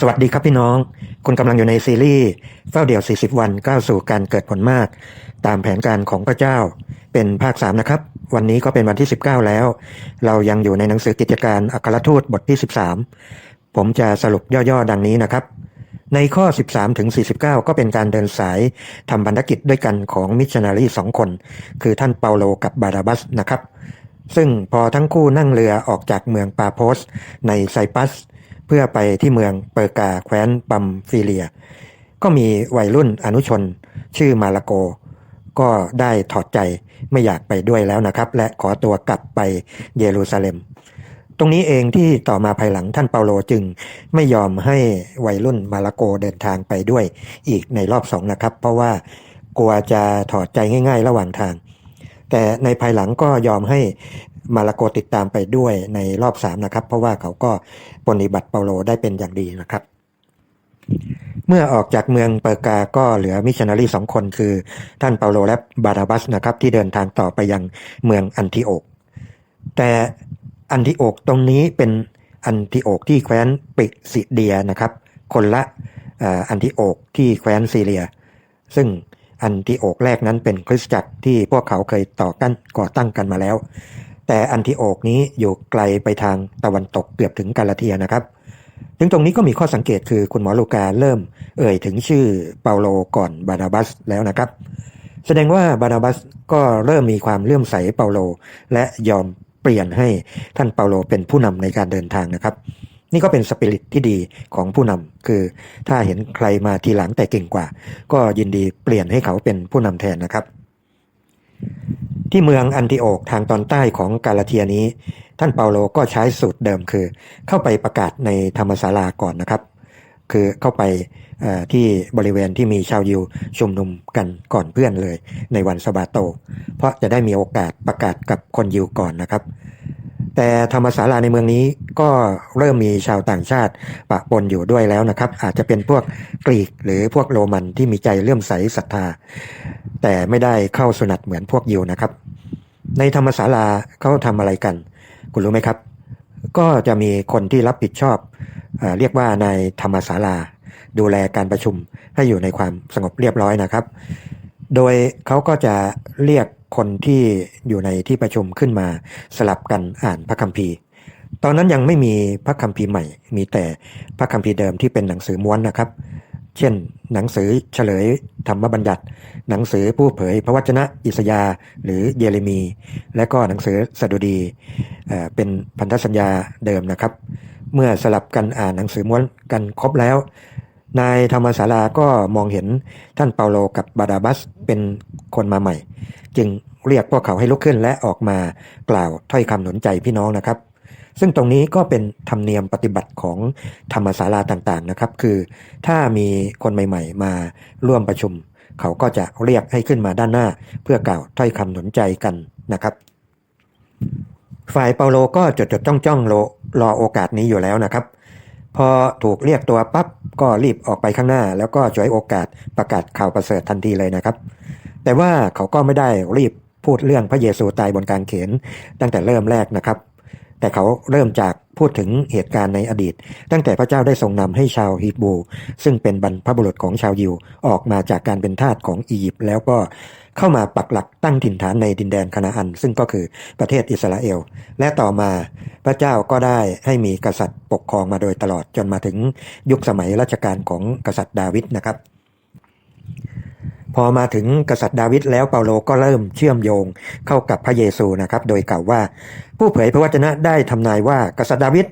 สวัสดีครับพี่น้อง คุณกำลังอยู่ในซีรีส์เฝ้าเดี่ยว 40 วันก้าวสู่การเกิดผลมาก ตามแผนการของพระเจ้า เป็นภาค 3 นะครับ วันนี้ก็เป็นวันที่ 19 แล้ว เรายังอยู่ในหนังสือกิจการอัครทูตบทที่ 13 ผมจะสรุปย่อๆ ดังนี้นะครับ ในข้อ 13 ถึง 49 ก็เป็นการเดินสายทำพันธกิจด้วยกันของมิชชันนารีสองคน คือท่านเปาโลกับบาราบัสนะครับ ซึ่งพอทั้งคู่นั่งเรือออกจากเมืองปาโพสในไซปัส เพื่อไปที่เมืองเปอร์กาแคว้นปัมฟิเลีย ก็มีวัยรุ่นอนุชน ชื่อมาลาโก ก็ได้ถอดใจไม่อยากไปด้วยแล้วนะครับ และขอตัวกลับไปเยรูซาเล็ม ตรงนี้เองที่ต่อมาภายหลังท่านเปาโลจึงไม่ยอมให้วัยรุ่นมาลาโกเดินทางไปด้วยอีกในรอบสองนะครับ เพราะว่ากลัวจะถอดใจง่าย ๆ ระหว่างทาง แต่ในภายหลังก็ยอมให้ มาลาโกติดตามไปด้วยในรอบสามนะครับ เพราะว่าเขาก็ปฏิบัติเปาโลได้เป็นอย่างดีนะครับ เมื่อออกจากเมืองเปอร์กาก็เหลือมิชชันนารีสองคนคือ ท่านเปาโลและบาราบัสนะครับ ที่เดินทางต่อไปยังเมืองอันทิโอก แต่อันทิโอกตรงนี้เป็นอันทิโอกที่แคว้นปิสิเดียนะครับ คนละอันทิโอกที่แคว้นซีเรีย ซึ่งอันทิโอกแรกนั้นเป็นคริสตจักรที่พวกเขาเคยต่อกันก่อตั้งกันมาแล้ว แต่อันทิโอกนี้อยู่ไกลไปทางตะวันตกเกือบถึงกาลาเทียนะครับถึงตรงนี้ก็มีข้อสังเกตคือคุณหมอลูกาเริ่มเอ่ยถึงชื่อเปาโลก่อนบานาบัสแล้วนะครับ แสดงว่าบานาบัสก็เริ่มมีความเลื่อมใสเปาโล และยอมเปลี่ยนให้ท่านเปาโลเป็นผู้นำในการเดินทางนะครับ นี่ก็เป็นสปิริตที่ดีของผู้นำคือ ถ้าเห็นใครมาทีหลังแต่เก่งกว่า ก็ยินดีเปลี่ยนให้เขาเป็นผู้นำแทนนะครับ ที่เมืองอันติโอกทางตอนใต้ของกาลาเทียนี้ ท่านเปาโลก็ใช้สูตรเดิมคือ เข้าไปประกาศในธรรมศาลาก่อนนะครับ คือเข้าไปที่บริเวณที่มีชาวยิวชุมนุมกันก่อนเพื่อนเลย ในวันสบาโต เพราะจะได้มีโอกาสประกาศกับคนยิวก่อนนะครับ แต่ธรรมศาลาในเมืองนี้ก็เริ่มมีชาวต่างชาติปะปนอยู่ด้วยแล้วนะครับ อาจจะเป็นพวกกรีกหรือพวกโรมันที่มีใจเลื่อมใสศรัทธา แต่ไม่ได้เข้าสนัดเหมือนพวกยิวนะครับ ในธรรมศาลาเขาทำอะไรกัน คุณรู้ไหมครับ ก็จะมีคนที่รับผิดชอบเอเรียกว่านายธรรมศาลา ดูแลการประชุมให้อยู่ในความสงบเรียบร้อยนะครับ โดยเขาก็จะเรียก คนที่อยู่ในที่ประชุมขึ้นมาสลับกันอ่านพระคัมภีร์ ตอนนั้นยังไม่มีพระคัมภีร์ใหม่ มีแต่พระคัมภีร์เดิมที่เป็นหนังสือม้วนนะครับ เช่น หนังสือเฉลยธรรมบัญญัติ หนังสือผู้เผยพระวจนะอิสยาห์หรือเยเรมี และก็หนังสือสดุดีเอ่อเป็นพันธสัญญาเดิมนะครับ เมื่อสลับกันอ่านหนังสือม้วนกันครบแล้วนายธรรมศาลาก็มองเห็นท่านเปาโลกับบาดาบัสเป็นคนมาใหม่ จึงเรียกพวกเขาให้ลุกขึ้นและออกมากล่าวถ้อยคำหนุนใจพี่น้องนะครับ ซึ่งตรงนี้ก็เป็นธรรมเนียมปฏิบัติของธรรมศาลาต่างๆนะครับ คือถ้ามีคนใหม่ ๆ มาร่วมประชุม เขาก็จะเรียกให้ขึ้นมาด้านหน้า เพื่อกล่าวถ้อยคำหนุนใจกันนะครับ ฝ่ายเปาโลก็จดจดจ้องจ้องรอรอโอกาสนี้อยู่แล้วนะครับพอถูกเรียกตัวปั๊บก็รีบออกไปข้างหน้า แล้วก็ฉวยโอกาสประกาศข่าวประเสริฐทันทีเลยนะครับ แต่ว่าเขาก็ไม่ได้รีบพูดเรื่องพระเยซูตายบนกางเขนตั้งแต่เริ่มแรกนะครับ แต่เขาเริ่มจากพูดถึงเหตุการณ์ในอดีต ตั้งแต่พระเจ้าได้ทรงนำให้ชาวฮีบรูซึ่งเป็นบรรพบุรุษของชาวยิวออกมาจากการเป็นทาสของอียิปต์แล้วก็เข้ามาปักหลักตั้งถิ่นฐานในดินแดนคานาอัน ซึ่งก็คือประเทศอิสราเอล และต่อมาพระเจ้าก็ได้ให้มีกษัตริย์ปกครองมาโดยตลอดจนมาถึงยุคสมัยรัชกาลของกษัตริย์ดาวิดนะครับ พอมาถึงกษัตริย์ดาวิดแล้วเปาโลก็เริ่มเชื่อมโยงเข้ากับพระเยซูนะครับ โดยกล่าวว่า ผู้เผยพระวจนะได้ทำนายว่ากษัตริย์ดาวิด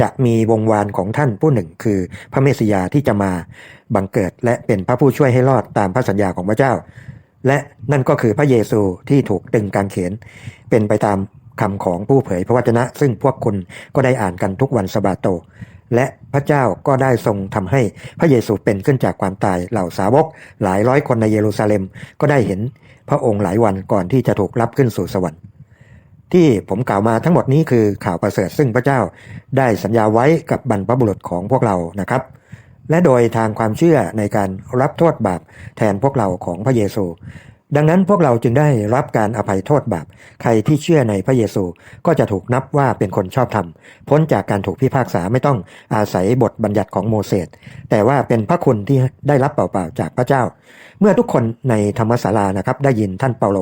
จะมีวงวานของท่านผู้หนึ่ง คือพระเมสยาที่จะมาบังเกิด และเป็นพระผู้ช่วยให้รอดตามพระสัญญาของพระเจ้า และนั่นก็คือพระเยซูที่ถูกตึงกางเขนเป็นไปตามคำของผู้เผยพระวจนะ ซึ่งพวกคุณก็ได้อ่านกันทุกวันสบาโต และพระเจ้าก็ได้ทรงทำให้พระเยซูเป็นขึ้นจากความตายเหล่าสาวก หลายร้อยคนในเยรูซาเล็มก็ได้เห็นพระองค์หลายวันก่อนที่จะถูกรับขึ้นสู่สวรรค์ ที่ผมกล่าวมาทั้งหมดนี้คือข่าวประเสริฐซึ่งพระเจ้าได้สัญญาไว้กับบรรพบุรุษของพวกเรานะครับ และโดยทางความเชื่อในการรับโทษบาปแทนพวกเราของพระเยซู ดังนั้นพวกเราจึงได้รับการอภัยโทษบาป ใครที่เชื่อในพระเยซูก็จะถูกนับว่าเป็นคนชอบธรรม พ้นจากการถูกพิพากษาไม่ต้องอาศัยบทบัญญัติของโมเสส แต่ว่าเป็นพระคุณที่ได้รับเปล่าๆจากพระเจ้า เมื่อทุกคนในธรรมศาลานะครับได้ยินท่านเปาโล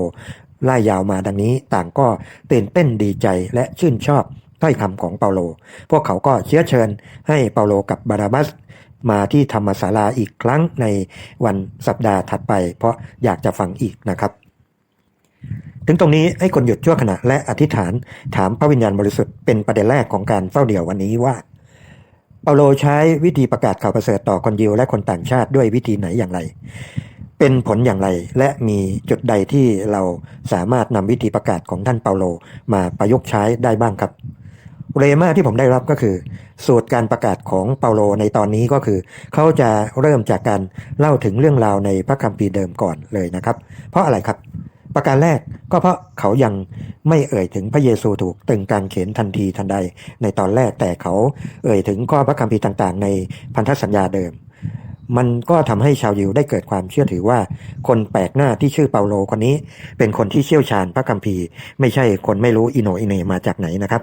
ไล่ยาวมาดังนี้ต่างก็ตื่นเต้นดีใจและชื่นชอบถ้อยคำของเปาโล พวกเขาก็เชื้อเชิญให้เปาโลกับบาราบัส มาที่ธรรมศาลาอีกครั้งในวันสัปดาห์ถัดไป เพราะอยากจะฟังอีกนะครับ ถึงตรงนี้ให้คนหยุดชั่วขณะและอธิษฐานถามพระวิญญาณบริสุทธิ์เป็นประเด็นแรกของการเฝ้าเดี่ยววันนี้ว่าเปาโลใช้วิธีประกาศข่าวประเสริฐต่อคนยิวและคนต่างชาติด้วยวิธีไหนอย่างไร เป็นผลอย่างไรและมีจุดใดที่เราสามารถนำวิธีประกาศของท่านเปาโลมาประยุกต์ใช้ได้บ้างครับ เรมาที่ผมได้รับก็คือ สูตรการประกาศของเปาโลในตอนนี้ก็คือ เขาจะเริ่มจากการเล่าถึงเรื่องราวในพระคัมภีร์เดิมก่อนเลยนะครับ เพราะอะไรครับ ประการแรกก็เพราะเขายังไม่เอ่ยถึงพระเยซูถูกตึงกางเขนทันทีทันใด ในตอนแรกแต่เขาเอ่ยถึงข้อพระคัมภีร์ต่างๆ ในพันธสัญญาเดิมมันก็ทำให้ชาวยิวได้เกิดความเชื่อถือว่า คนแปลกหน้าที่ชื่อเปาโลคนนี้ เป็นคนที่เชี่ยวชาญพระคัมภีร์ ไม่ใช่คนไม่รู้อิโนอิเนมาจากไหนนะครับ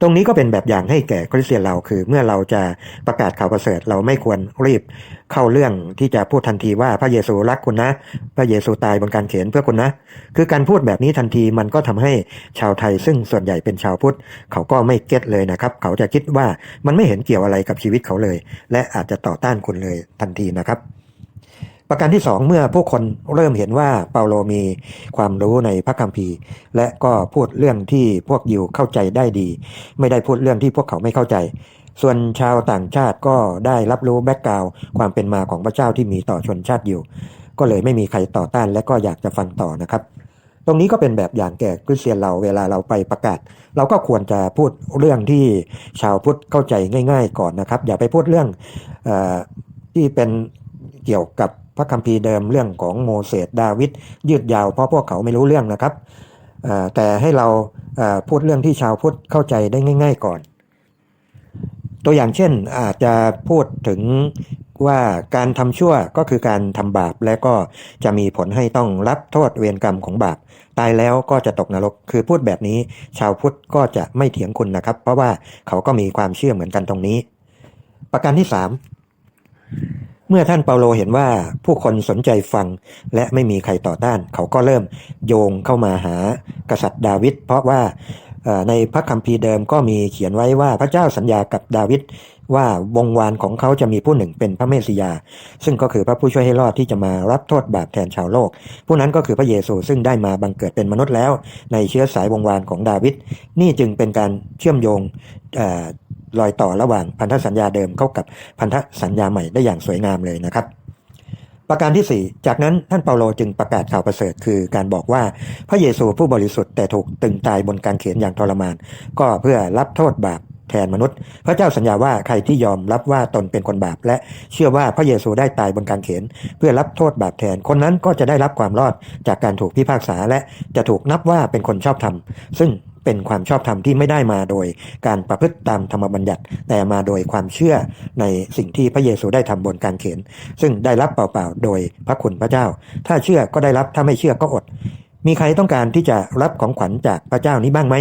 ตรงนี้ก็เป็นแบบอย่างให้แก่คริสเตียนเราคือ เมื่อเราจะประกาศข่าวประเสริฐเราไม่ควรรีบเข้าเรื่องที่จะพูดทันทีว่าพระเยซูรักคุณนะ พระเยซูตายบนการเขียนเพื่อคุณนะ คือการพูดแบบนี้ทันทีมันก็ทำให้ชาวไทย ซึ่งส่วนใหญ่เป็นชาวพุทธเขาก็ไม่เก็ตเลยนะครับ เขาจะคิดว่ามันไม่เห็นเกี่ยวอะไรกับชีวิตเขาเลย และอาจจะต่อต้านคุณเลยทันทีนะครับ ประการที่สองเมื่อผู้คนเริ่มเห็นว่าเปาโลมีความรู้ในพระคัมภีร์ และก็พูดเรื่องที่พวกยิวเข้าใจได้ดี ไม่ได้พูดเรื่องที่พวกเขาไม่เข้าใจ ส่วนชาวต่างชาติก็ได้รับรู้แบ็กกราวความเป็นมาของพระเจ้าที่มีต่อชนชาติยิวก็เลยไม่มีใครต่อต้านและก็อยากจะฟังต่อนะครับ ตรงนี้ก็เป็นแบบอย่างแก่คริสเตียนเราเวลาเราไปประกาศ เราก็ควรจะพูดเรื่องที่ชาวพุทธเข้าใจง่าย ๆ ก่อนนะครับ อย่าไปพูดเรื่องอที่เป็นเกี่ยวกับ พระคัมภีร์เดิมเรื่องของโมเสสดาวิดยืดยาวเพราะพวกเขาไม่รู้เรื่องนะครับแต่ให้เราพูดเรื่องที่ชาวพุทธเข้าใจได้ง่าย ๆก่อน ตัวอย่างเช่นอาจจะพูดถึงว่าการทำชั่วก็คือการทำบาปและก็จะมีผลให้ต้องรับโทษเวรกรรมของบาป ตายแล้วก็จะตกนรกคือพูดแบบนี้ ชาวพุทธก็จะไม่เถียงคุณนะครับ เพราะว่าเขาก็มีความเชื่อเหมือนกันตรงนี้ ประการที่สาม เมื่อท่านเปาโลเห็นว่าผู้คนสนใจฟังและไม่มีใครต่อต้าน เขาก็เริ่มโยงเข้ามาหากษัตริย์ดาวิดเพราะว่าในพระคัมภีร์เดิมก็มีเขียนไว้ว่าพระเจ้าสัญญากับดาวิดว่าวงวานของเขาจะมีผู้หนึ่งเป็นพระเมสสิยา ซึ่งก็คือพระผู้ช่วยให้รอดที่จะมารับโทษบาปแทนชาวโลก ผู้นั้นก็คือพระเยซูซึ่งได้มาบังเกิดเป็นมนุษย์แล้ว ในเชื้อสายวงวานของดาวิดนี่จึงเป็นการเชื่อมโยง รอยต่อระหว่างพันธสัญญาเดิมเข้ากับพันธสัญญาใหม่ได้อย่างสวยงามเลยนะครับ ประการที่ 4 จากนั้นท่านเปาโลจึงประกาศข่าวประเสริฐคือการบอกว่าพระเยซูผู้บริสุทธิ์แต่ถูกตึงตายบนการเขียนอย่างทรมาน ก็เพื่อรับโทษบาปแทนมนุษย์ พระเจ้าสัญญาว่าใครที่ยอมรับว่าตนเป็นคนบาป และเชื่อว่าพระเยซูได้ตายบนการเขียนเพื่อรับโทษบาปแทน คนนั้นก็จะได้รับความรอดจากการถูกพิพากษาและจะถูกนับว่าเป็นคนชอบธรรม ซึ่ง เป็นความชอบธรรมที่ไม่ได้มาโดยการประพฤติตามธรรมบัญญัติ แต่มาโดยความเชื่อในสิ่งที่พระเยซูได้ทำบนการเขียนซึ่งได้รับเปล่าๆโดยพระคุณพระเจ้า ถ้าเชื่อก็ได้รับถ้าไม่เชื่อก็อด มีใครต้องการที่จะรับของขวัญจากพระเจ้านี้บ้างไหม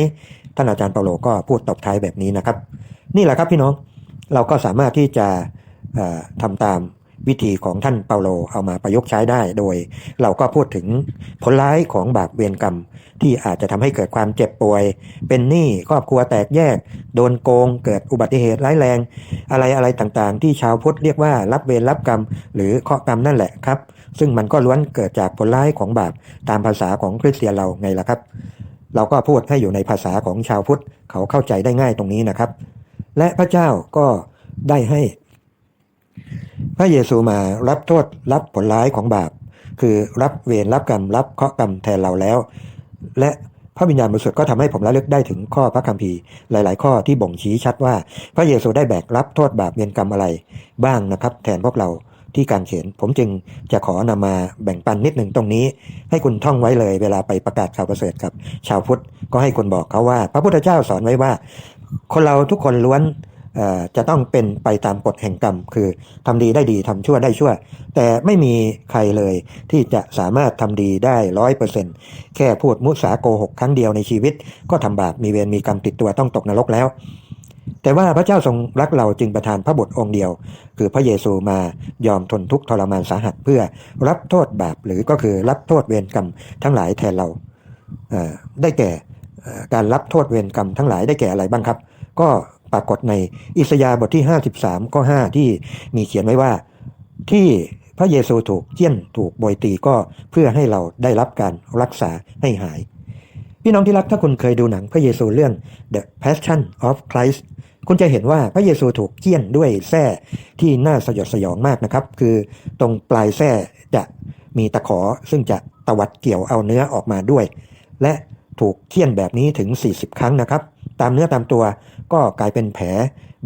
ท่านอาจารย์เปาโลก็พูดตบท้ายแบบนี้นะครับ นี่แหละครับพี่น้องเราก็สามารถที่จะเอ่อทำตามวิธีของท่านเปาโลเอามาประยุกต์ใช้ได้ โดยเราก็พูดถึงผลร้ายของบาปเวรกรรม ที่อาจจะทำให้เกิดความเจ็บป่วย เป็นหนี้ครอบครัวแตกแยก โดนโกง เกิดอุบัติเหตุร้ายแรง อะไรอะไรต่างๆ ที่ชาวพุทธเรียกว่ารับเวรรับกรรม หรือเคราะกรรมนั่นแหละครับ ซึ่งมันก็ล้วนเกิดจากผลร้ายของบาปตามภาษาของคริสเตียนเราไงล่ะครับ เราก็พูดให้อยู่ในภาษาของชาวพุทธเขาเข้าใจได้ง่ายตรงนี้นะครับ และพระเจ้าก็ได้ให้ พระเยซูมารับโทษรับผลร้ายของบาปคือรับเวรรับกรรมรับเคราะกรรมแทนเราแล้ว และพระวิญญาณบริสุทธิ์ก็ทำให้ผมระลึกได้ถึงข้อพระคัมภีร์หลาย ๆ ข้อที่บ่งชี้ชัดว่า พระเยซูได้แบกรับโทษบาปเวรกรรมอะไร บ้างนะครับ แทนพวกเราที่การเขียน ผมจึงจะขอนำมาแบ่งปันนิดหนึ่งตรงนี้ ให้คุณท่องไว้เลย เวลาไปประกาศข่าวประเสริฐกับ ชาวพุทธก็ให้คุณบอกเขาว่า พระพุทธเจ้าสอนไว้ว่า คนเราทุกคนล้วน จะต้องเป็นไปตามกฎแห่งกรรม คือทำดีได้ดีทำชั่วได้ชั่ว แต่ไม่มีใครเลยที่จะสามารถทำดีได้ร้อยเปอร์เซ็นแค่พูดมุสาโกหกครั้งเดียวในชีวิต ก็ทำบาปมีเวรมีกรรมติดตัวต้องตกนรกแล้ว แต่ว่าพระเจ้าทรงรักเราจึงประทานพระบุตรองค์เดียว คือพระเยซูมายอมทนทุกข์ทรมานสาหัสเพื่อรับโทษบาปหรือก็คือรับโทษเวรกรรมทั้งหลายแทนเราได้แก่การรับโทษเวรกรรมทั้งหลายได้แก่อะไรบ้างครับ ก็ ปรากฏในอิสยาห์บทที่ 53 ข้อ 5 ที่มีเขียนไว้ว่าที่พระเยซูถูกเจี้ยนถูกโบยตีก็เพื่อให้เราได้รับการรักษาให้หาย พี่น้องที่รักถ้าคุณเคยดูหนังพระเยซูเรื่อง The Passion of Christ คุณจะเห็นว่าพระเยซูถูกเจี้ยนด้วยแส้ที่น่าสยดสยองมากนะครับ คือตรงปลายแส้จะมีตะขอซึ่งจะตวัดเกี่ยวเอาเนื้อออกมาด้วย และถูกเคี่ยนแบบนี้ถึง 40 ครั้งนะครับ ตามเนื้อตามตัว ก็กลายเป็นแผล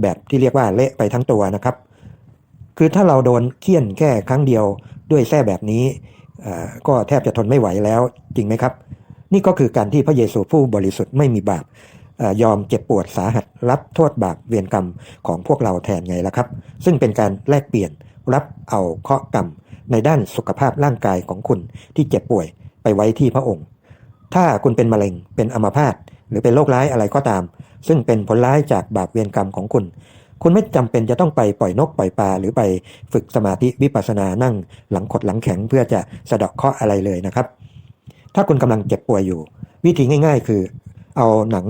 แบบที่เรียกว่าเละไปทั้งตัวนะครับ คือถ้าเราโดนเคี่ยนแค่ครั้งเดียวด้วยแส้แบบนี้ก็แทบจะทนไม่ไหวแล้วจริงไหมครับ นี่ก็คือการที่พระเยซูผู้บริสุทธิ์ไม่มีบาปยอมเจ็บปวดสาหัสรับโทษบาปเวียนกรรมของพวกเราแทนไงล่ะครับ ซึ่งเป็นการแลกเปลี่ยนรับเอาเคราะห์กรรม ในด้านสุขภาพร่างกายของคุณที่เจ็บป่วยไปไว้ที่พระองค์ ถ้าคุณเป็นมะเร็งเป็นอัมพาตหรือเป็นโรคร้ายอะไรก็ตาม ซึ่งเป็นผลร้ายจากบาปเวียนกรรมของคุณ คุณไม่จำเป็นจะต้องไปปล่อยนกปล่อยปลาหรือไปฝึกสมาธิวิปัสสนานั่งหลังขดหลังแข็งเพื่อจะสะเดาะเคราะห์อะไรเลยนะครับ ถ้าคุณกำลังเจ็บป่วยอยู่ วิธีง่าย ๆ คือ เอาหนัง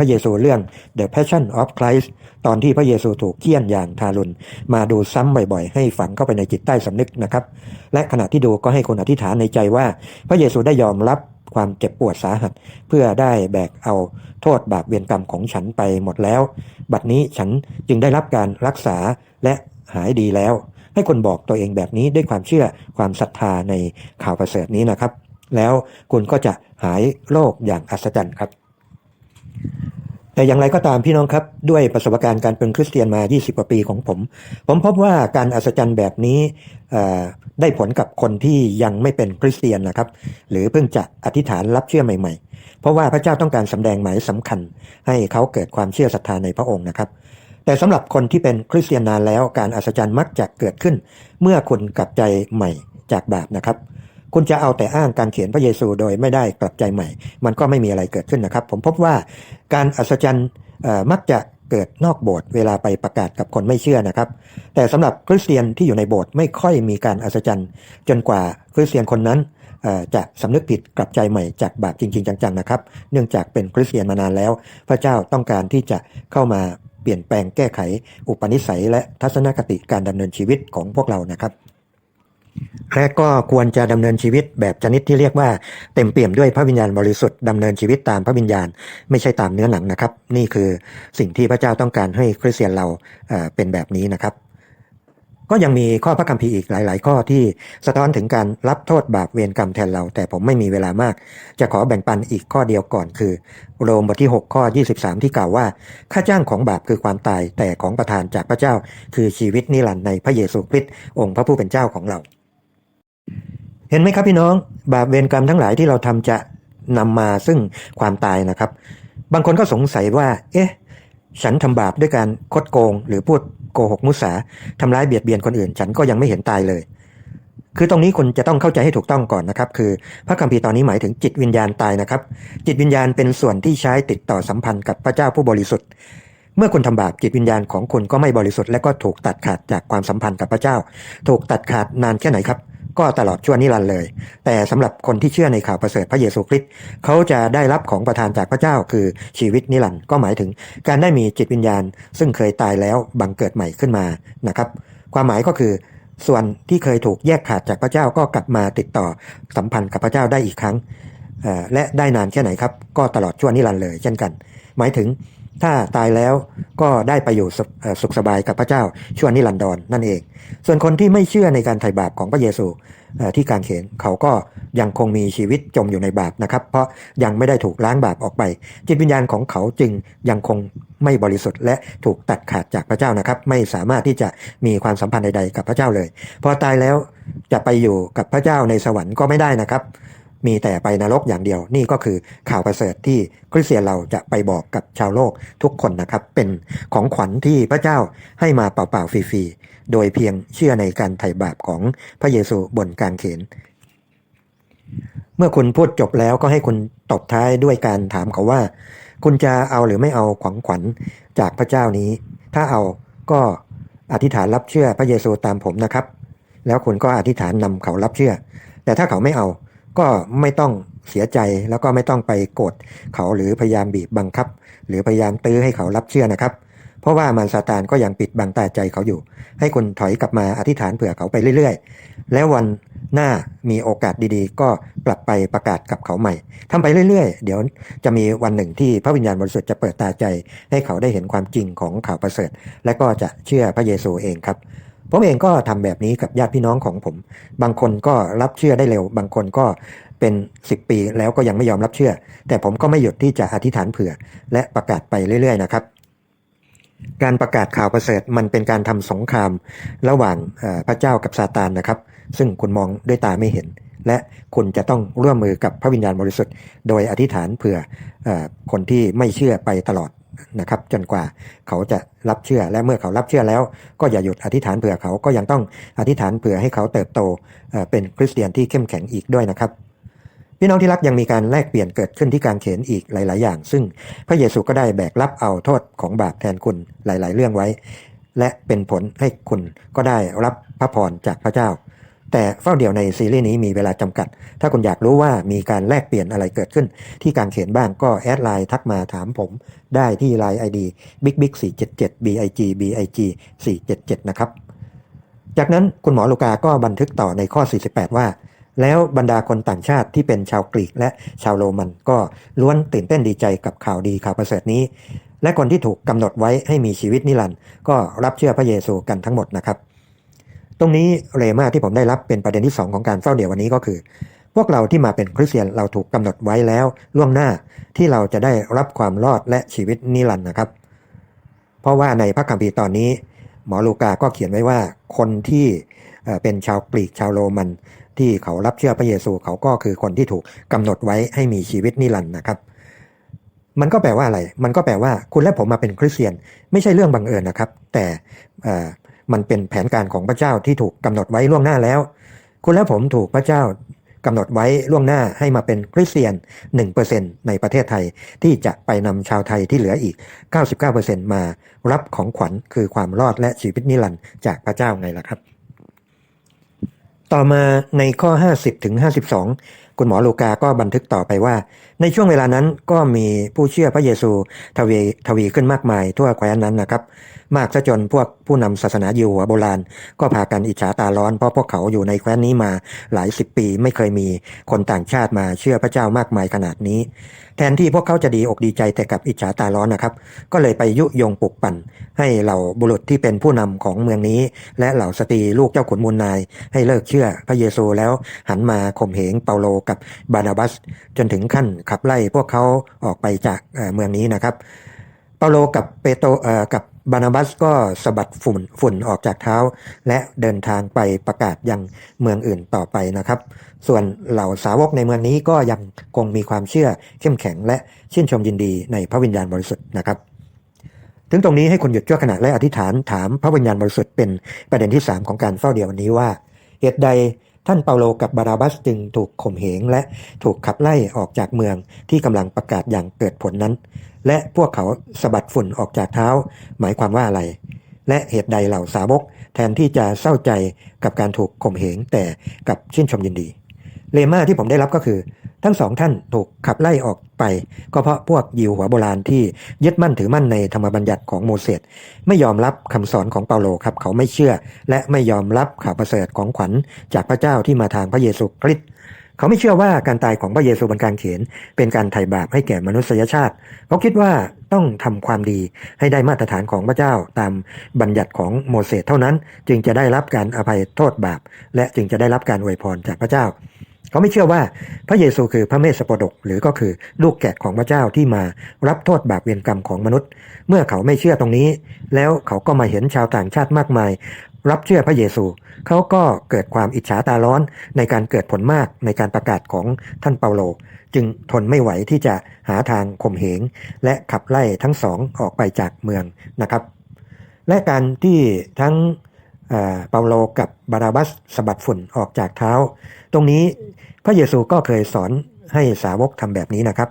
ระเยซูเรื่อง The Passion of Christ ตอนที่พระเยซูถูกเคี่ยนอย่างทารุณมาดูซ้ำบ่อยๆ ให้ฝังเข้าไปในจิตใต้สำนึกนะครับ และขณะที่ดูก็ให้คุณอธิษฐานในใจว่า พระเยซูได้ยอมรับความเจ็บปวดสาหัส เพื่อได้แบกเอาโทษบาปเวียนกรรมของฉันไปหมดแล้ว บัดนี้ฉันจึงได้รับการรักษาและหายดีแล้ว ให้คนบอกตัวเองแบบนี้ด้วยความเชื่อความศรัทธาในข่าวประเสริฐนี้นะครับ แล้วคุณก็จะหายโรคอย่างอัศจรรย์ครับ แต่อย่างไรก็ตามพี่น้องครับ ด้วยประสบการณ์การเป็นคริสเตียนมา 20 กว่าปีของผม ผมพบว่าการอัศจรรย์แบบนี้ได้ผลกับคนที่ยังไม่เป็นคริสเตียนนะครับ หรือเพิ่งจะอธิษฐานรับเชื่อใหม่ ๆ เพราะว่าพระเจ้าต้องการสำแดงหมายสำคัญ ให้เขาเกิดความเชื่อศรัทธาในพระองค์นะครับ แต่สำหรับคนที่เป็นคริสเตียนนานแล้วการอัศจรรย์มักจะเกิดขึ้น เมื่อคุณกลับใจใหม่จากบาปนะครับ คุณจะเอาแต่อ้างการเขียนพระเยซูโดยไม่ได้กลับใจใหม่ มันก็ไม่มีอะไรเกิดขึ้นนะครับ ผมพบว่าการอัศจรรย์มักจะเกิดนอกโบสถ์เวลาไปประกาศกับคนไม่เชื่อนะครับ แต่สำหรับคริสเตียนที่อยู่ในโบสถ์ไม่ค่อยมีการอัศจรรย์ จนกว่าคริสเตียนคนนั้นจะสำนึกผิดกลับใจใหม่จากบาปจริง ๆ จังๆนะครับ เนื่องจากเป็นคริสเตียนมานานแล้ว พระเจ้าต้องการที่จะเข้ามาเปลี่ยนแปลงแก้ไข อุปนิสัยและทัศนคติการดำเนินชีวิตของพวกเรานะครับ และก็ควรจะดำเนินชีวิตแบบชนิดที่เรียกว่าเต็มเปี่ยมด้วยพระวิญญาณบริสุทธิ์ดำเนินชีวิตตามพระวิญญาณ ไม่ใช่ตามเนื้อหนังนะครับ นี่คือสิ่งที่พระเจ้าต้องการให้คริสเตียนเราเอ่อเป็นแบบนี้นะครับ ก็ยังมีข้อพระคัมภีร์อีกหลาย ๆ ข้อที่สะท้อนถึงการรับโทษบาปเวรกรรมแทนเรา แต่ผมไม่มีเวลามาก จะขอแบ่งปันอีกข้อเดียวก่อนคือ โรมบทที่ 6 ข้อ 23 ที่กล่าวว่า ค่าจ้างของบาปคือความตายแต่ของประทานจากพระเจ้า คือชีวิตนิรันดร์ในพระเยซูคริสต์องค์พระผู้เป็นเจ้าของเรา เห็นไหมครับพี่น้อง บาปเวรกรรมทั้งหลายที่เราทำจะนำมาซึ่งความตายนะครับ บางคนก็สงสัยว่า เอ๊ะ ฉันทำบาปด้วยการคดโกง หรือพูดโกหกมุสาทำร้ายเบียดเบียนคนอื่น ฉันก็ยังไม่เห็นตายเลย คือตรงนี้คุณจะต้องเข้าใจให้ถูกต้องก่อนนะครับ คือพระคัมภีร์ตอนนี้หมายถึงจิตวิญญาณตายนะครับ จิตวิญญาณเป็นส่วนที่ใช้ติดต่อสัมพันธ์กับพระเจ้าผู้บริสุทธิ์เมื่อคุณทำบาปจิตวิญญาณของคุณก็ไม่บริสุทธิ์และก็ถูกตัดขาดจากความสัมพันธ์กับพระเจ้า ถูกตัดขาดนานแค่ไหนครับ ก็ตลอดชั่วนิรันดร์เลย แต่สำหรับคนที่เชื่อในข่าวประเสริฐพระเยซูคริสต์เขาจะได้รับของประทานจากพระเจ้าคือชีวิตนิรันดร์ก็หมายถึงการได้มีจิตวิญญาณ ซึ่งเคยตายแล้วบังเกิดใหม่ขึ้นมานะครับ ความหมายก็คือส่วนที่เคยถูกแยกขาดจากพระเจ้าก็กลับมาติดต่อสัมพันธ์กับพระเจ้าได้อีกครั้ง และได้นานแค่ไหนครับ ก็ตลอดชั่วนิรันดร์เลยเช่นกัน หมายถึง ถ้าตายแล้วก็ได้ไปอยู่สุขสุขสบายกับพระเจ้าชั่วนิรันดรนั่นเอง ส่วนคนที่ไม่เชื่อในการไถ่บาปของพระเยซูที่การเขนเขาก็ยังคงมีชีวิตจมอยู่ในบาปนะครับ เพราะยังไม่ได้ถูกล้างบาปออกไป จิตวิญญาณของเขาจึงยังคงไม่บริสุทธิ์และถูกตัดขาดจากพระเจ้านะครับ ไม่สามารถที่จะมีความสัมพันธ์ใดๆกับพระเจ้าเลย พอตายแล้วจะไปอยู่กับพระเจ้าในสวรรค์ก็ไม่ได้นะครับ มีแต่ไปนรกอย่างเดียว นี่ก็คือข่าวประเสริฐที่คริสเตียนเราจะไปบอกกับชาวโลกทุกคนนะครับ เป็นของขวัญที่พระเจ้าให้มาเปล่าๆฟรีๆโดยเพียงเชื่อในการไถ่บาปของพระเยซูบนกางเขน เมื่อคุณพูดจบแล้วก็ให้คุณตบท้ายด้วยการถามเขาว่า คุณจะเอาหรือไม่เอาของขวัญจากพระเจ้านี้ ถ้าเอาก็อธิษฐานรับเชื่อพระเยซูตามผมนะครับ แล้วคุณก็อธิษฐานนำเขารับเชื่อ แต่ถ้าเขาไม่เอา ก็ไม่ต้องเสียใจแล้วก็ไม่ต้องไปโกรธเขาหรือพยายามบีบบังคับ หรือพยายามตื้อให้เขารับเชื่อนะครับ เพราะว่ามารซาตานก็ยังปิดบังตาใจเขาอยู่ ให้คุณถอยกลับมาอธิษฐานเผื่อเขาไปเรื่อยๆ แล้ววันหน้ามีโอกาสดีๆ ก็กลับไปประกาศกับเขาใหม่ทำไปเรื่อยๆ เดี๋ยวจะมีวันหนึ่งที่พระวิญญาณบริสุทธิ์จะเปิดตาใจ ให้เขาได้เห็นความจริงของข่าวประเสริฐ และก็จะเชื่อพระเยซูเองครับ ผมเองก็ทำแบบนี้กับญาติพี่น้องของผม บางคนก็รับเชื่อได้เร็ว บางคนก็เป็น 10 ปีแล้วก็ยังไม่ยอมรับเชื่อ แต่ผมก็ไม่หยุดที่จะอธิษฐานเผื่อ และประกาศไปเรื่อย ๆ นะครับ การประกาศข่าวประเสริฐมันเป็นการทำสงครามระหว่างพระเจ้ากับซาตานนะครับ ซึ่งคุณมองด้วยตาไม่เห็น และคุณจะต้องร่วมมือกับพระวิญญาณบริสุทธิ์ โดยอธิษฐานเผื่ออคนที่ไม่เชื่อไปตลอด นะครับ จนกว่าเขาจะรับเชื่อและเมื่อเขารับเชื่อแล้ว ก็อย่าหยุดอธิษฐานเผื่อเขาก็ยังต้องอธิษฐานเผื่อให้เขาเติบโตเป็นคริสเตียนที่เข้มแข็งอีกด้วยนะครับพี่น้องที่รักยังมีการแลกเปลี่ยนเกิดขึ้นที่การเขนอีกหลาย ๆ อย่าง ซึ่งพระเยซูก็ได้แบกรับเอาโทษของบาปแทนคุณหลาย ๆ เรื่องไว้ และเป็นผลให้คุณก็ได้รับพระพรจากพระเจ้า แต่เฝ้าเดียวในซีรีส์นี้มีเวลาจำกัด ถ้าคุณอยากรู้ว่ามีการแลกเปลี่ยนอะไรเกิดขึ้นที่การเขียนบ้างก็แอดไลน์ทักมาถามผม ได้ที่ไลน์ ID big big 477 big big 477 นะครับ จากนั้นคุณหมอลูกาก็บันทึกต่อในข้อ 48 ว่า แล้วบรรดาคนต่างชาติที่เป็นชาวกรีกและชาวโรมันก็ล้วนตื่นเต้นดีใจกับข่าวดีข่าวประเสริฐนี้ และคนที่ถูกกำหนดไว้ให้มีชีวิตนิรันดร์ก็รับเชื่อพระเยซูกันทั้งหมดนะครับตรงนี้เรมาที่ผมได้รับเป็นประเด็นที่ 2 ของการเฝ้าเดี่ยววันนี้ก็คือ พวกเราที่มาเป็นคริสเตียนเราถูกกำหนดไว้แล้วล่วงหน้าที่เราจะได้รับความรอดและชีวิตนิรันดร์นะครับ เพราะว่าในพระคัมภีร์ตอนนี้ หมอลูกาก็เขียนไว้ว่าคนที่เป็นชาวกรีกชาวโรมัน ที่เขารับเชื่อพระเยซูเขาก็คือคนที่ถูกกำหนดไว้ให้มีชีวิตนิรันดร์นะครับ มันก็แปลว่าอะไร มันก็แปลว่าคุณและผมมาเป็นคริสเตียน ไม่ใช่เรื่องบังเอิญนะครับ แต่มันเป็นแผนการของพระเจ้าที่ถูกกำหนดไว้ล่วงหน้าแล้ว คุณและผมถูกพระเจ้า กำหนดไว้ล่วงหน้าให้มาเป็นคริสเตียน 1%ในประเทศไทยที่จะไปนำชาวไทยที่เหลืออีก 99%มารับของขวัญคือความรอดและชีวิตนิรันดร์จากพระเจ้าไงล่ะครับ ต่อมาในข้อ 50ถึง52 คุณหมอลูกาก็บันทึกต่อไปว่า ในช่วงเวลานั้นก็มีผู้เชื่อพระเยซูทวีทวีขึ้นมากมายทั่วแคว้นนั้นนะครับ มากซะจนพวกผู้นำศาสนายิวหัวโบราณ ก็พากันอิจฉาตาร้อนเพราะพวกเขาอยู่ในแคว้นนี้มาหลายสิบปีไม่เคยมีคนต่างชาติมาเชื่อพระเจ้ามากมายขนาดนี้ แทนที่พวกเขาจะดีอกดีใจแต่กับอิจฉาตาร้อนนะครับ ก็เลยไปยุยงปลุกปั่น ให้เหล่าบุรุษที่เป็นผู้นำของเมืองนี้ และเหล่าสตรีลูกเจ้าขุนมูลนาย ให้เลิกเชื่อพระเยซูแล้วหันมาข่มเหงเปาโลกับบานาบัส จนถึงขั้นขับไล่พวกเขาออกไปจากเมืองนี้นะครับเปาโลกับเปโตเอ่อกับ บานาบัสก็สะบัดฝุ่นฝุ่นออกจากเท้า และเดินทางไปประกาศยังเมืองอื่นต่อไปนะครับ ส่วนเหล่าสาวกในเมืองนี้ก็ยังคงมีความเชื่อเข้มแข็งและชื่นชมยินดีในพระวิญญาณบริสุทธิ์นะครับ ถึงตรงนี้ให้คุณหยุดชั่วขณะและอธิษฐานถามพระวิญญาณบริสุทธิ์เป็นประเด็นที่ 3 ของการเฝ้าเดียววันนี้ว่าเหตุใด ท่านเปาโลกับบาราบัสจึงถูกข่มเหงและถูกขับไล่ออกจากเมืองที่กำลังประกาศอย่างเกิดผลนั้น และพวกเขาสะบัดฝุ่นออกจากเท้า หมายความว่าอะไร และเหตุใดเหล่าสาวกแทนที่จะเศร้าใจกับการถูกข่มเหงแต่กับชื่นชมยินดี เลมาที่ผมได้รับก็คือ ทั้งสองท่านถูกขับไล่ออกไป ก็เพราะพวกยิวหัวโบราณที่ยึดมั่นถือมั่นในธรรมบัญญัติของโมเสสไม่ยอมรับคำสอนของเปาโลครับเขาไม่เชื่อ และไม่ยอมรับข่าวประเสริฐของขวัญจากพระเจ้าที่มาทางพระเยซูคริสต์เขาไม่เชื่อว่าการตายของพระเยซูบนกางเขน เป็นการไถ่บาปให้แก่มนุษยชาติ เขาคิดว่าต้องทำความดีให้ได้มาตรฐานของพระเจ้าตามบัญญัติของโมเสสเท่านั้น จึงจะได้รับการอภัยโทษบาป และจึงจะได้รับการอวยพรจากพระเจ้า เขาไม่เชื่อว่าพระเยซูคือพระเมสสปดก หรือก็คือลูกแกะของพระเจ้าที่มารับโทษบาปเวรกรรมของมนุษย์ เมื่อเขาไม่เชื่อตรงนี้ แล้วเขาก็มาเห็นชาวต่างชาติมากมาย รับเชื่อพระเยซู เขาก็เกิดความอิจฉาตาร้อนในการเกิดผลมากในการประกาศของท่านเปาโล จึงทนไม่ไหวที่จะหาทางข่มเหง และขับไล่ทั้งสองออกไปจากเมืองนะครับ และการที่ทั้งเปาโลกับบาราบัสสะบัดฝุ่นออกจากเท้า ตรงนี้ พระเยซูก็เคยสอนให้สาวกทำแบบนี้นะครับ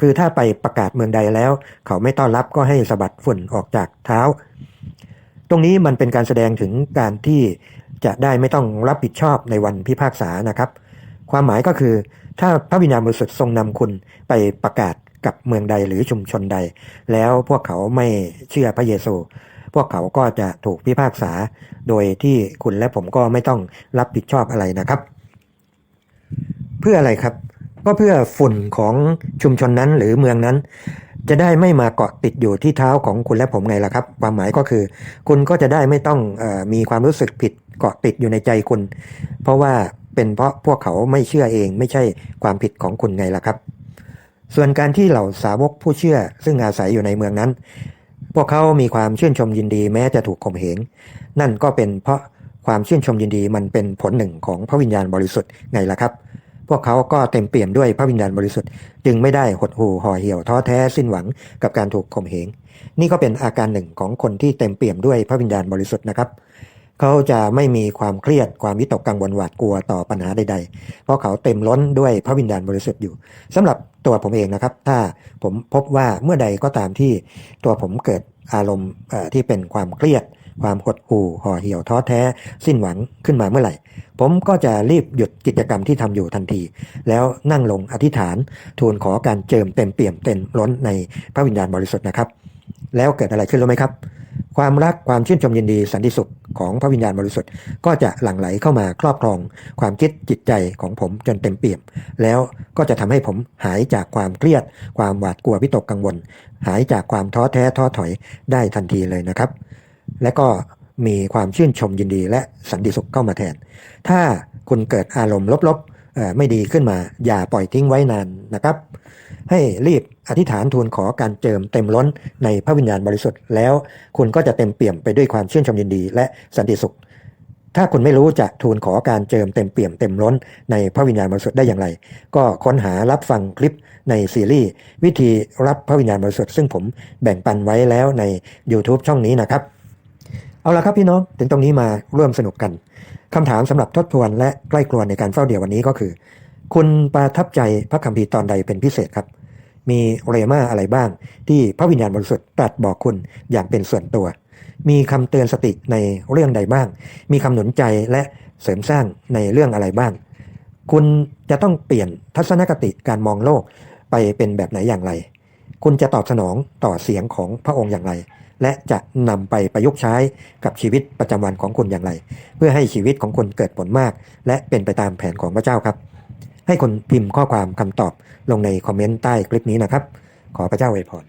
คือถ้าไปประกาศเมืองใดแล้ว เขาไม่ต้อนรับก็ให้สะบัดฝุ่นออกจากเท้า ตรงนี้มันเป็นการแสดงถึงการที่จะได้ไม่ต้องรับผิดชอบในวันพิพากษานะครับ ความหมายก็คือถ้าพระวิญญาณบริสุทธิ์ทรงนำคุณไปประกาศกับเมืองใดหรือชุมชนใด แล้วพวกเขาไม่เชื่อพระเยซู พวกเขาก็จะถูกพิพากษา โดยที่คุณและผมก็ไม่ต้องรับผิดชอบอะไรนะครับ พื่ออะไรครับ ก็เพื่อฝุ่นของชุมชนนั้นหรือเมืองนั้น จะได้ไม่มาเกาะติดอยู่ที่เท้าของคุณและผมไงล่ะครับ ความหมายก็คือ คุณก็จะได้ไม่ต้องออมีความรู้สึกผิดเกาะติดอยู่ในใจคุณ เพราะว่าเป็นเพราะพวกเขาไม่เชื่อเอง ไม่ใช่ความผิดของคุณไงล่ะครับ ส่วนการที่เหล่าสาวกผู้เชื่อ ซึ่งอาศัยอยู่ในเมืองนั้น พวกเขามีความชื่นชมยินดีแม้จะถูกข่มเหงนั่นก็เป็นเพราะความชื่นชมยินดีมันเป็นผลหนึ่งของพระวิญญาณบริสุทธิ์ไงล่ะครับ พวกเขาก็เต็มเปลี่ยมด้วยพระวิญญาณบริสุทธิ์ จึงไม่ได้หดหู่ห่อเหี่ยวท้อแท้สิ้นหวังกับการถูกข่มเหง นี่ก็เป็นอาการหนึ่งของคนที่เต็มเปี่ยมด้วยพระวิญญาณบริสุทธิ์นะครับ เขาจะไม่มีความเครียดความวิตกกังวลหวาดกลัวต่อปัญหาใด ๆ เพราะเขาเต็มล้นด้วยพระวิญญาณบริสุทธิ์อยู่สำหรับตัวผมเองนะครับ ถ้าผมพบว่าเมื่อใดก็ตามที่ตัวผมเกิดอารมณ์ที่เป็นความเครียด ความหดหู่ห่อเหี่ยวท้อแท้ สิ้นหวังขึ้นมาเมื่อไหร่ ผมก็จะรีบหยุดกิจกรรมที่ทำอยู่ทันที แล้วนั่งลงอธิษฐาน ทูลขอการเจิมเต็มเปี่ยมเต็มล้นในพระวิญญาณบริสุทธิ์นะครับ แล้วเกิดอะไรขึ้นรู้ไหมครับ ความรักความชื่นชมยินดีสันติสุขของพระวิญญาณบริสุทธิ์ก็จะหลั่งไหลเข้ามาครอบครอง ความคิดจิตใจของผมจนเต็มเปี่ยม แล้วก็จะทำให้ผมหายจากความเครียด ความหวาดกลัววิตกกังวล หายจากความท้อแท้ท้อถอยได้ทันทีเลยนะครับ และก็มีความชื่นชมยินดีและสันติสุขเข้ามาแทน ถ้าคุณเกิดอารมณ์ลบๆ ไม่ดีขึ้นมา อย่าปล่อยทิ้งไว้นานนะครับ ให้รีบอธิษฐานทูลขอการเจิมเต็มล้นในพระวิญญาณบริสุทธิ์แล้ว คุณก็จะเต็มเปี่ยมไปด้วยความชื่นชมยินดี และสันติสุข ถ้าคุณไม่รู้จะทูลขอการเจิมเต็มเปี่ยมเต็มล้นในพระวิญญาณบริสุทธิ์ได้อย่างไร ก็ค้นหารับฟังคลิปในซีรีส์วิธีรับพระวิญญาณบริสุทธิ์ซึ่งผมแบ่งปันไว้แล้วใน YouTube ช่องนี้นะครับ เอาละครับพี่น้องถึงตรงนี้มาร่วมสนุกกันคำถามสำหรับทบทวนและใกล้ครวญในการเฝ้าเดี่ยววันนี้ก็คือ คุณประทับใจพระคัมภีร์ตอนใดเป็นพิเศษครับ มีเรมาอะไรบ้าง ที่พระวิญญาณบริสุทธิ์ตรัสบอกคุณอย่างเป็นส่วนตัว มีคำเตือนสติในเรื่องใดบ้าง มีคำหนุนใจและเสริมสร้างในเรื่องอะไรบ้าง คุณจะต้องเปลี่ยนทัศนคติการมองโลกไปเป็นแบบไหนอย่างไร คุณจะตอบสนองต่อเสียงของพระองค์อย่างไร และจะนำไปประยุกต์ใช้กับชีวิตประจำวันของคุณอย่างไร เพื่อให้ชีวิตของคุณเกิดผลมาก และเป็นไปตามแผนของพระเจ้าครับ ให้คนพิมพ์ข้อความคำตอบลงในคอมเมนต์ใต้คลิปนี้นะครับ ขอพระเจ้าอวยพร